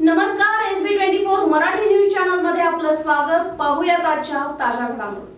नमस्कार S B twenty four Marathi news चॅनलमध्ये आपलं स्वागत. पाहूया आजच्या ताज्या घडामोडी.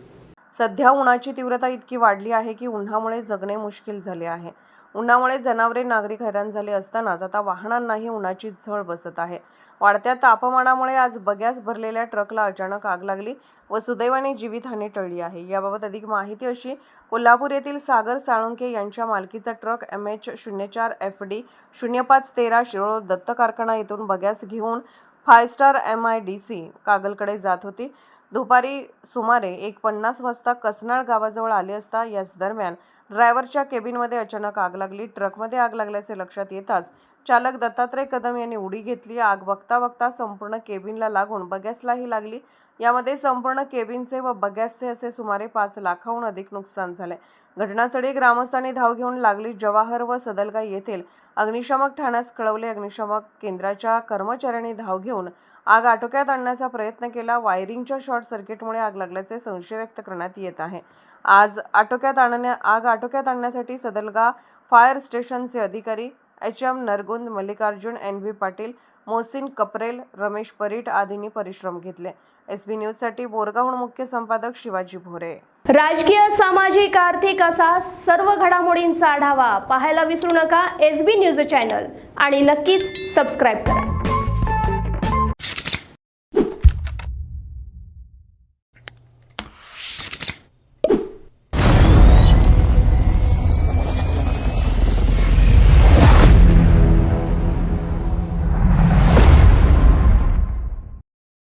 सध्या उन्हाची तीव्रता इतकी वाढली आहे की उन्हामुळे जगणे मुश्किल झाले आहे. उन्हामुळे जनावरे नागरिक हैराण झाले असतानाच आता वाहनांनाही उन्हाची झळ बसत आहे. वाढत्या तापमानामुळे आज बग्यास भरलेल्या ट्रकला अचानक आग लागली व सुदैवाने जीवितहानी टळली आहे. याबाबत अधिक माहिती अशी कोल्हापूर येथील सागर साळुंके यांच्या मालकीचा ट्रक एम एच शून्य चार एफ डी शून्य पाच तेरा शिरोळ दत्त कारखाना येथून बग्यास घेऊन five star M I D C कागलकडे जात होती. दुपारी सुमारे एक पन्नास वाजता कसनाळ गावाजवळ आले असता याच दरम्यान ड्रायव्हरच्या केबिनमध्ये अचानक आग लागली. ट्रकमध्ये आग लागल्याचे लक्षात येताच चालक दत्तात्रय कदम यांनी उडी घेतली. आग बघता बघता संपूर्ण केबिनला लागून बगॅसलाही लागली. यामध्ये संपूर्ण केबिनचे व बगॅसचे असे सुमारे पाच लाखाहून अधिक नुकसान झाले. घटनास्थळी ग्रामस्थांनी धाव घेऊन लागली जवाहर व सदलगा येथील अग्निशामक ठाण्यास कळवले. अग्निशामक केंद्राच्या कर्मचाऱ्यांनी धाव घेऊन आग आटोक्यात आणण्याचा प्रयत्न केला. वायरिंगच्या शॉर्ट सर्किटमुळे आग लागल्याचे संशय व्यक्त करण्यात येत आहे. आज आटोक्यात आणण्या आग आटोक्यात आणण्यासाठी सदलगा फायर स्टेशनचे अधिकारी H M Nargund Mallikarjun N V Patil Mohsin Kaprel Ramesh Parit आदींनी परिश्रम घेतले. एस बी न्यूजसाठी बोरगावहून मुख्य संपादक शिवाजी भोरे. राजकीय सामाजिक आर्थिक असा सर्व घडामोडींचा आढावा पाहायला विसरू नका एस बी न्यूज चॅनल आणि नक्कीच सबस्क्राईब करा.